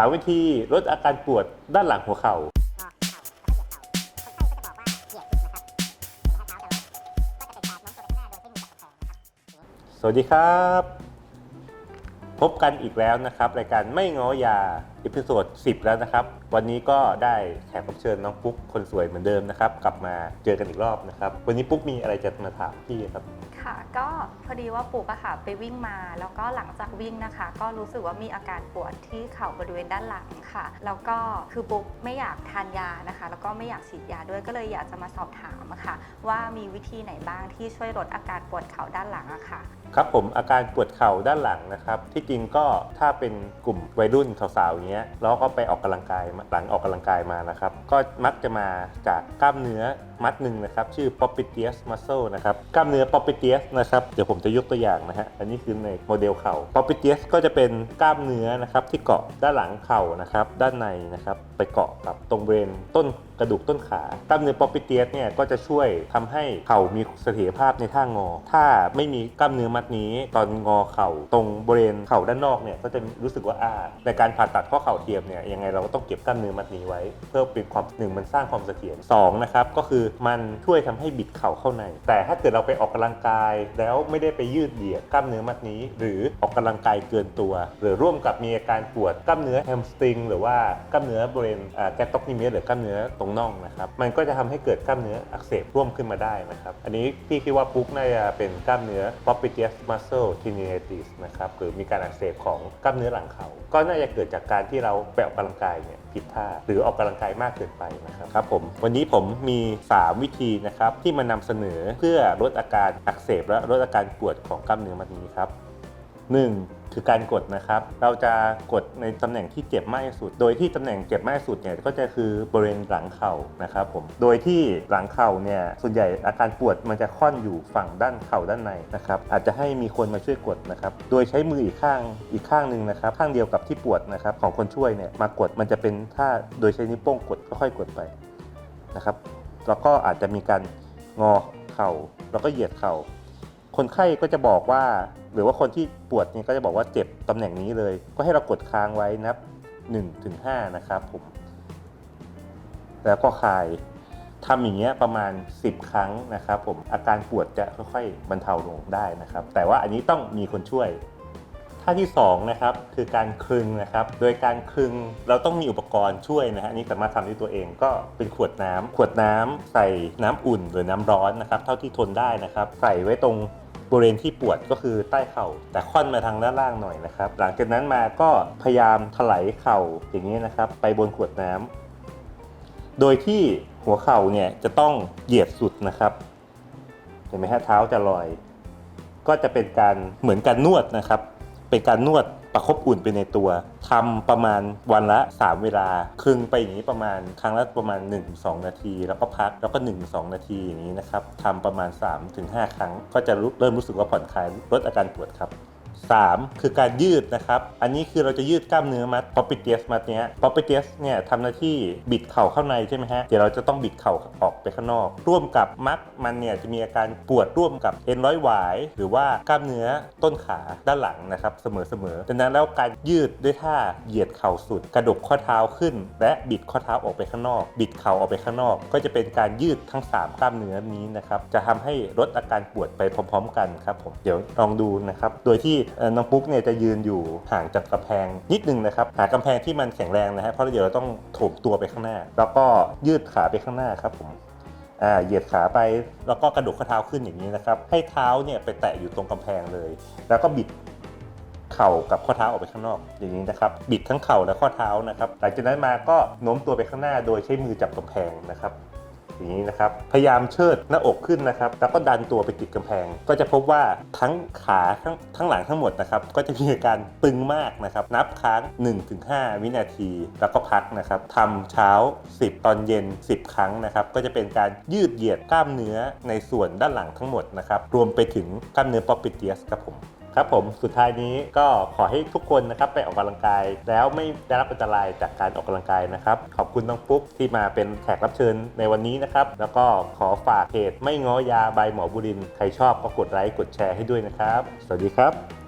สามวิธีลดอาการปวดด้านหลังหัวเข่าสวัสดีครับ พบกันอีกแล้วนะครับ รายการไม่ง้อยาอีพิโซด10 แล้วนะครับ วันนี้ก็ได้แขกรับเชิญน้องปุ๊กคนสวยเหมือนเดิมนะครับ กลับมาเจอกันอีกรอบนะครับ วันนี้ปุ๊กมีอะไรจะมาถามพี่ครับ ค่ะ ก็พอดีว่าปุ๊กอะค่ะไปวิ่งมา แล้วก็หลังจากวิ่งนะคะ ก็รู้สึกว่ามีอาการปวดที่เข่าบริเวณด้านหลังค่ะ แล้วก็คือปุ๊กไม่อยากทานยานะคะ แล้วก็ไม่อยากฉีดยาด้วยก็เลยอยากจะมาสอบถามอะค่ะ ว่ามีวิธีไหนบ้างที่ช่วยลดอาการปวดเข่าด้านหลังอะค่ะ ครับผมอาการปวดเข่าด้านหลังนะครับ ที่จริงก็ถ้าเป็นกลุ่มวัยรุ่นสาวๆอย่างเงี้ยแล้วก็ไปออกกำลังกายหลังออกกำลังกายมานะครับ ก็มักจะมาจากกล้ามเนื้อมัดหนึ่งนะครับ ชื่อ popliteus muscle นะครับกล้ามเนื้อ p o p i t e u s s นะครับ เดี๋ยวผมจะยกตัวอย่างนะฮะ อันนี้คือในโมเดลเข่า popliteus ก็จะเป็นกล้ามเนื้อนะครับที่เกาะด้านหลังเข่านะครับ ด้านในนะครับ ไปเกาะกับตรงบริเวณต้น กระดูกต้นขากล้ามเนื้อ popliteus เนี่ยก็จะช่วยทำให้เข่ามีเสถียรภาพในท่างอ ถ้าไม่มีกล้ามเนื้อมัดนี้ตอนงอเข่าตรงบริเวณเข่าด้านนอกเนี่ยก็จะรู้สึกว่าอ้าในการผ่าตัดข้อเข่าเทียมเนี่ยยังไงเราก็ต้องเก็บกล้ามเนื้อมัดนี้ไว้ เพื่อเป็นความหนึ่งมันสร้างความเสถียรสองนะครับก็คือมันช่วยทำให้บิดเข่าเข้าใน แต่ถ้าเกิดเราไปออกกำลังกาย แล้วไม่ได้ไปยืดเหยียดกล้ามเนื้อมัดนี้ หรือออกกำลังกายเกินตัว หรือร่วมกับมีอาการปวดกล้ามเนื้อแฮมสตริงหรือว่ากล้ามเนื้อบริเวณแกตต็อกนิเมียหรือกล้ามเนื้อตรงน่องนะครับ มันก็จะทำให้เกิดกล้ามเนื้ออักเสบร่วมขึ้นมาได้นะครับ อันนี้พี่คิดว่าปุ๊กน่าจะเป็นกล้ามเนื้อ popliteus muscle tendinitis นะครับหรือมีการอักเสบของกล้ามเนื้อหลังเข่าก็น่าจะเกิดจากการที่เราไปออกกำลังกายเนี่ยผิดท่าหรือออกกำลังกายมากเกินไปนะครับครับผมวันนี้ผมมี 3 วิธีนะครับที่มานำเสนอเพื่อลดอาการอักเสบและลดอาการปวดของกล้ามเนื้อมัดนี้ครับ 1. คือการกดนะครับ เราจะกดในตำแหน่งที่เจ็บมากที่สุด โดยที่ตำแหน่งเจ็บมากที่สุดเนี่ยก็จะคือบริเวณหลังเข่านะครับผม โดยที่หลังเข่าเนี่ยส่วนใหญ่อาการปวดมันจะค่อนอยู่ฝั่งด้านเข่าด้านในนะครับอาจจะให้มีคนมาช่วยกดนะครับ โดยใช้มืออีกข้างอีกข้างหนึ่งนะครับข้างเดียวกับที่ปวดนะครับของคนช่วยเนี่ยมากดมันจะเป็นท่าโดยใช้นิ้วโป้งกดค่อยๆกดไปนะครับ แล้วก็อาจจะมีการงอเข่าแล้วก็เหยียดเข่า คนไข้ก็จะบอกว่า หรือว่าคนที่ปวดเนี่ยก็จะบอกว่าเจ็บตำแหน่งนี้เลย ก็ให้เรากดค้างไว้นับ1ถึง5นะครับผมแล้วก็คลายทำอย่างเงี้ยประมาณ 10 ครั้งนะครับผมอาการปวดจะค่อยๆบรรเทาลงได้นะครับ แต่ว่าอันนี้ต้องมีคนช่วยท่าที่2นะครับคือการคลึงนะครับ โดยการคลึงเราต้องมีอุปกรณ์ช่วยนะฮะนนี่สามารถทำด้วยตัวเองก็เป็นขวดน้ำขวดน้ำใส่น้ำอุ่นหรือน้ำร้อนนะครับ เท่าที่ทนได้นะครับ ใส่ไว้ตรง บริเวณที่ปวดก็คือใต้เข่า แต่ค่อนมาทางด้านล่างหน่อยนะครับ หลังจากนั้นมาก็พยายามถลายเข่าอย่างนี้นะครับ ไปบนขวดน้ำโดยที่หัวเข่าเนี่ยจะต้องเหยียดสุดนะครับ เห็นไหมฮะเท้าจะลอย ก็จะเป็นการเหมือนการนวดนะครับ เป็นการนวดประคบอุ่นไปในตัว ทำประมาณวันละ 3 เวลา ครึ่งไปอย่างนี้ประมาณครั้งละประมาณ 1-2 นาที แล้วก็พักแล้วก็ 1-2 นาทีอย่างนี้นะครับทำประมาณ 3-5 ครั้ง ก็จะเริ่มรู้สึกว่าผ่อนคลายลดอาการปวดครับ 3. คือการยืดนะครับ อันนี้คือเราจะยืดกล้ามเนื้อมัด popliteus มัดเนี้ย popliteus เนี่ยทำหน้าที่บิดเข่าเข้าในใช่ไหมฮะ เดี๋ยวเราจะต้องบิดเข่าออกไปข้างนอก ร่วมกับมัดมันเนี่ยจะมีอาการปวดร่วมกับเอ็นร้อยหวาย หรือว่ากล้ามเนื้อต้นขาด้านหลังนะครับเสมอๆดังนั้นแล้วการยืดด้วยท่าเหยียดเข่าสุด กระดกข้อเท้าขึ้น และบิดข้อเท้าออกไปข้างนอก บิดเข่าออกไปข้างนอก ก็จะเป็นการยืดทั้ง 3 กล้ามเนื้อนี้นะครับจะทำให้ลดอาการปวดไปพร้อม ๆ กันครับผมเดี๋ยวลองดูนะครับโดยที่น้องปุ๊กเนี่ยจะยืนอยู่ห่างจากกำแพงนิดนึงนะครับ หากำแพงที่มันแข็งแรงนะฮะเพราะเดี๋ยวเราต้องถมตัวไปข้างหน้า แล้วก็ยืดขาไปข้างหน้าครับผมอ่าเหยียดขาไปแล้วก็กระดกข้อเท้าขึ้นอย่างนี้นะครับ ให้เท้าเนี่ยไปแตะอยู่ตรงกำแพงเลย แล้วก็บิดเข่ากับข้อเท้าออกไปข้างนอกอย่างนี้นะครับ บิดทั้งเข่าและข้อเท้านะครับ หลังจากนั้นมาก็โน้มตัวไปข้างหน้าโดยใช้มือจับกำแพงนะครับ อย่างนี้นะครับ พยายามเชิดหน้าอกขึ้นนะครับ แล้วก็ดันตัวไปติดกำแพง ก็จะพบว่าทั้งขาทั้งทั้งหลังทั้งหมดนะครับ ก็จะมีอาการตึงมากนะครับ นับค้าง 1-5 วินาที แล้วก็พักนะครับทำเช้า 10 ตอนเย็น 10 ครั้งนะครับ ก็จะเป็นการยืดเหยียดกล้ามเนื้อในส่วนด้านหลังทั้งหมดนะครับ รวมไปถึงกล้ามเนื้อปอปิเตียสครับผม ครับผมสุดท้ายนี้ก็ขอให้ทุกคนนะครับไปออกกำลังกาย แล้วไม่ได้รับอันตรายจากการออกกำลังกายนะครับ ขอบคุณน้องปุ๊กที่มาเป็นแขกรับเชิญในวันนี้นะครับ แล้วก็ขอฝากเพจไม่ง้อยาใบหมอบุริน ใครชอบก็กดไลค์กดแชร์ให้ด้วยนะครับ สวัสดีครับ